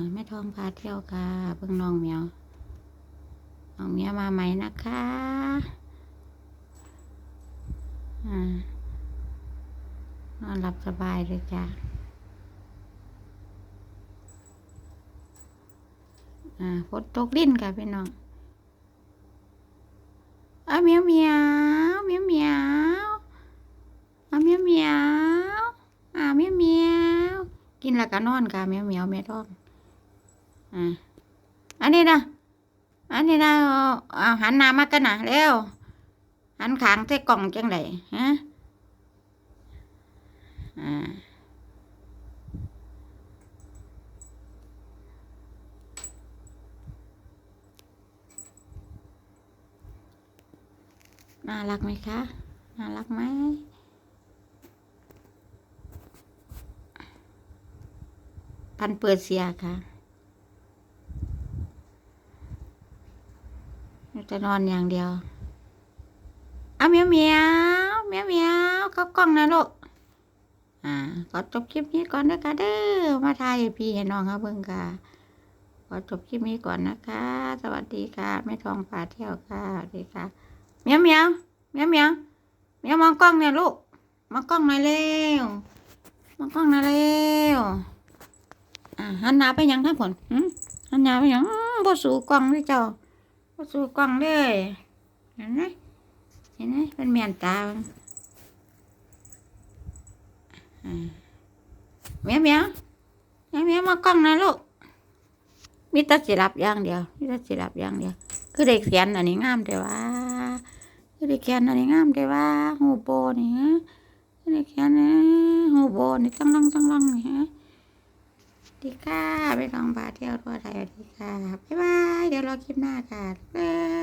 อแม่ทองพาเที่ยวค่ะเพิ่งน้องเมียวน้องเมียวมาใหมนะคะอ่านอนหลับสบายเลยจ้ะอ่าฝนตกลิ้นค่ะพี่น้องอ้าเมียวเมียวเมียวเมียวอ้าเมียวเมียวอ่าเมียวเมียวกินแล้วก็นอนค่ะเมียวเมียวแม่ทอง อ่าอันนี้นะอันนี้นะเอาหันหน้ามากันนะเร็วหันขางใส่กล่องจังไดฮะอ่าน่ารักไหมคะ น่ารักไหม พันเปิดเสียค่ะ จะนอนอย่างเดียวเอาเมียวเมียวเมียวเมียวเข้ากล้องนะลูกอ่าขอจบคลิปนี้ก่อนนะคะเด้อมาทายพี่ให้น้องเขาเบิ่งค่ะขอจบคลิปนี้ก่อนนะคะ สวัสดีค่ะแม่ทองพาเที่ยวค่ะสวัสดีค่ะเมียวเมียวเมียวเมียวเมียวมองกล้องเนี่ยลูกมองกล้องหน่อยเร็วมองกล้องหน่อยเร็วอ่าหันหน้าไปยังท่านผลหืมหันหน้าไปยังอื้อบ่สู่กล้องเลยเจ้า ก็สู่กล้องเลยเห็นไหมเห็นไหมเป็นเมียนตาเมียวเมียเมียวเมียมากล้องนะลูกมีแตัสิรับอย่างเดียวมีแตัสิรับอย่างเดียวคือเด็กเขียนอันนี้งามแต่ว่าคือเด็กเขียนอันนี้งามแต่ว่าหูโบนี่ฮะคือเด็กเขียนนะหูโบนี่ตั้งลังตั้งลังนี่ฮะดีค่ะไปลองพาเที่ยวทั่วไทยดีค่ะบ๊ายบาย รอคลิปหน้าค่ะบ๊ายบาย